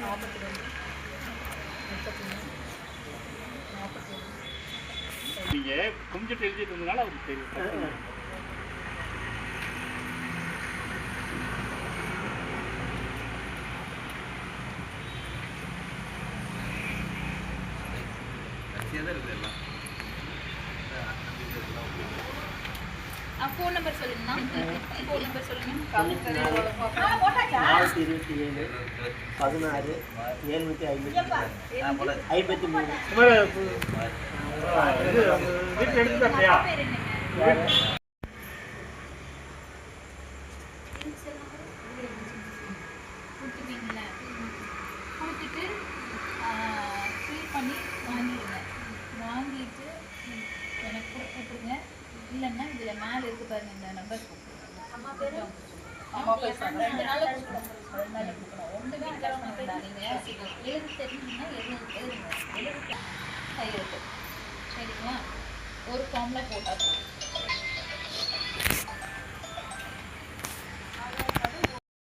நாற்பத்தி ரெண்டு முப்பத்தி மூணு நாற்பத்தி நீங்கள் கும்பிட்டு எழுதிட்டு அவருக்கு தெரியும் கடைசியாக தான் இருக்குது எல்லாம். ஃபோன் நம்பர் சொல்லுங்கண்ணா ஃபோன் நம்பர் சொல்லுங்க. நானூற்றி இருபத்தி ஏழு பதினாறு எழுநூற்றி ஐம்பத்தி ஐம்பத்தி மூணு. இது வீட்டில் எடுத்து இல்லைன்னா இதில் மேலே இருக்கு பாருங்க இந்த நம்பர் ரெண்டு கொடுக்கணும் ரெண்டு நாளில் கொடுக்கணும் ஒன்று வீட்டில் பண்ணாதீங்க எழுது தெரிஞ்சுன்னா எழுது எழுதுங்க எழுது கையெழுத்து சரிங்களா ஒரு ஃபார்மில் போட்டால் போதும்.